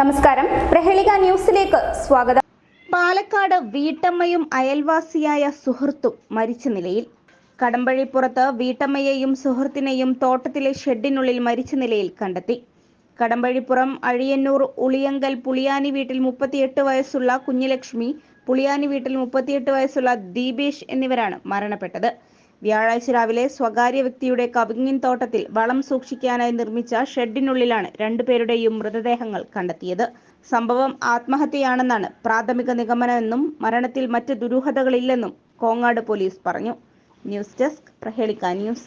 നമസ്കാരം. പ്രഹേളിക ന്യൂസിലേക്ക് സ്വാഗതം. പാലക്കാട് വീട്ടമ്മയും അയൽവാസിയായ സുഹൃത്തും മരിച്ച നിലയിൽ. കടമ്പഴിപ്പുറത്ത് വീട്ടമ്മയെയും സുഹൃത്തിനെയും തോട്ടത്തിലെ ഷെഡിനുള്ളിൽ മരിച്ച നിലയിൽ കണ്ടെത്തി. കടമ്പഴിപ്പുറം അഴിയന്നൂർ ഉളിയങ്കൽ പുളിയാനി വീട്ടിൽ മുപ്പത്തിയെട്ട് വയസ്സുള്ള കുഞ്ഞിലക്ഷ്മി പുളിയാനി വീട്ടിൽ മുപ്പത്തിയെട്ട് വയസ്സുള്ള ദീപേഷ് എന്നിവരാണ് മരണപ്പെട്ടത്. വ്യാഴാഴ്ച രാവിലെ സ്വകാര്യ വ്യക്തിയുടെ കവിങ്ങിൻ തോട്ടത്തിൽ വളം സൂക്ഷിക്കാനായി നിർമ്മിച്ച ഷെഡിനുള്ളിലാണ് രണ്ടുപേരുടെയും മൃതദേഹങ്ങൾ കണ്ടെത്തിയത്. സംഭവം ആത്മഹത്യയാണെന്നാണ് പ്രാഥമിക നിഗമനമെന്നും മരണത്തിൽ മറ്റ് ദുരൂഹതകളില്ലെന്നും കോങ്ങാട് പോലീസ് പറഞ്ഞു. ന്യൂസ് ഡെസ്ക് പ്രഹേളിക്ക ന്യൂസ്.